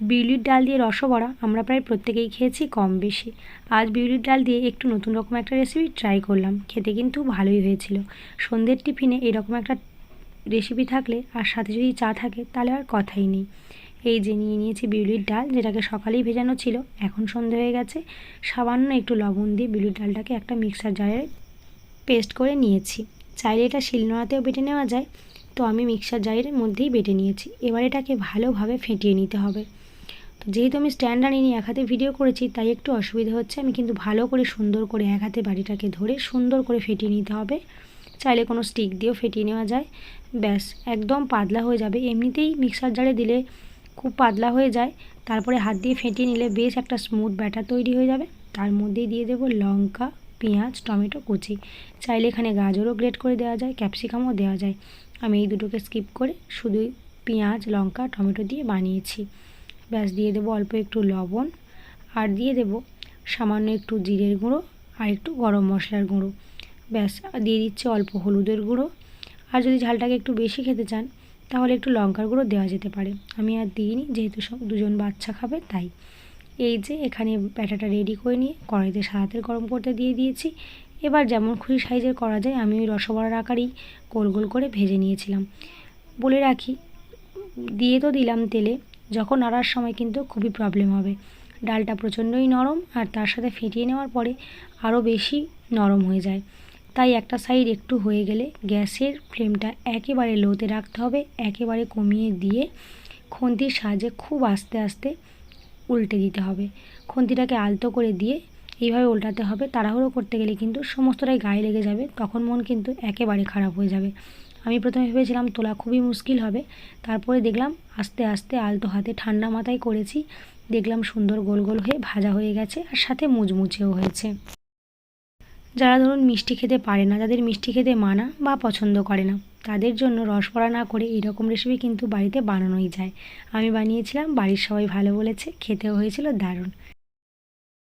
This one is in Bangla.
বিউলির ডাল দিয়ে রসবড়া আমরা প্রায় প্রত্যেকেই খেয়েছি কম বেশি। আজ বিউলির ডাল দিয়ে একটু নতুন রকম একটা রেসিপি ট্রাই করলাম। খেতে কিন্তু ভালোই হয়েছিল। সন্ধ্যের টিফিনে এরকম একটা রেসিপি থাকলে আর সাথে যদি চা থাকে, তাহলে আর কথাই নেই। এই যে নিয়ে নিয়েছি বিউলির ডাল, যেটাকে সকালেই ভেজানো ছিল, এখন সন্ধে হয়ে গেছে। সামান্য একটু লবণ দিয়ে বিউলির ডালটাকে একটা মিক্সার জারে পেস্ট করে নিয়েছি। চাইলে এটা শিলনোড়াতেও বেটে নেওয়া যায়, তো আমি মিক্সার জারের মধ্যেই বেটে নিয়েছি। এবার এটাকে ভালোভাবে ফেটিয়ে নিতে হবে। যেহেতু আমি স্ট্যান্ড আনিনি এক হাতে ভিডিও করেছি, তাই একটু অসুবিধা হচ্ছে। আমি কিন্তু ভালো করে সুন্দর করে এক হাতে বাড়িটাকে ধরে সুন্দর করে ফেটিয়ে নিতে হবে। চাইলে কোনো স্টিক দিয়েও ফেটিয়ে নেওয়া যায়। ব্যাস, একদম পাতলা হয়ে যাবে। এমনিতেই মিক্সার জারে দিলে খুব পাতলা হয়ে যায়। তারপরে হাত দিয়ে ফেটিয়ে নিলে বেশ একটা স্মুথ ব্যাটার তৈরি হয়ে যাবে। তার মধ্যেই দিয়ে দেব লঙ্কা, পেঁয়াজ, টমেটো, কুচি। চাইলে এখানে গাজরও গ্রেট করে দেওয়া যায় ক্যাপসিকামও দেওয়া যায়। আমি এই দুটোকে স্কিপ করে শুধু পেঁয়াজ, লঙ্কা, টমেটো দিয়ে বানিয়েছি। ব্যাস দিয়ে দেবো অল্প একটু লবণ আর দিয়ে দেব সামান্য একটু জিরের গুঁড়ো আর একটু গরম মশলার গুঁড়ো। ব্যাস দিয়ে দিচ্ছে অল্প হলুদের গুঁড়ো। আর যদি ঝালটাকে একটু বেশি খেতে চান, তাহলে একটু লঙ্কার গুঁড়ো দেওয়া যেতে পারে। আমি আর দিইনি, যেহেতু সব দুজন বাচ্চা খাবে, তাই। এই যে, এখানে ব্যাটাটা রেডি করে নিয়ে কড়াইতে সাদাতে গরম করতে দিয়ে দিয়েছি। এবার যেমন খুশি সাইজের করা যায়, আমি ওই রসবড়ার আকারেই গোল গোল করে ভেজে নিয়েছিলাম। বলে রাখি, দিয়ে তো দিলাম তেলে যখন নাড়ার সময় কিন্তু খুবই প্রবলেম হবে। ডালটা প্রচণ্ডই নরম আর তার সাথে ফেটিয়ে নেওয়ার পরে আরও বেশি নরম হয়ে যায়। তাই একটা সাইড একটু হয়ে গেলে গ্যাসের ফ্লেমটা একেবারে লোতে রাখতে হবে, একেবারে কমিয়ে দিয়ে খুন্তির সাহায্যে খুব আস্তে আস্তে উল্টে দিতে হবে। খুন্তিটাকে আলতো করে দিয়ে এইভাবে উল্টাতে হবে। তাড়াহুড়ো করতে গেলে কিন্তু সমস্তটাই গায়ে লেগে যাবে, তখন মন কিন্তু একেবারে খারাপ হয়ে যাবে। আমি প্রথমে ভেবেছিলাম তোলা খুবই মুশকিল হবে। তারপরে দেখলাম আস্তে আস্তে আলতো হাতে ঠান্ডা মাথায় করেছি। দেখলাম সুন্দর গোল গোল হয়ে ভাজা হয়ে গেছে আর সাথে মুচমুচেও হয়েছে। যারা ধরুন মিষ্টি খেতে পারে না, যাদের মিষ্টি খেতে মানা বা পছন্দ করে না, তাদের জন্য রসবড়া না করে এরকম রেসিপি কিন্তু বাড়িতে বানানোই যায়। আমি বানিয়েছিলাম, বাড়ির সবাই ভালো বলেছে, খেতেও হয়েছিল দারুণ।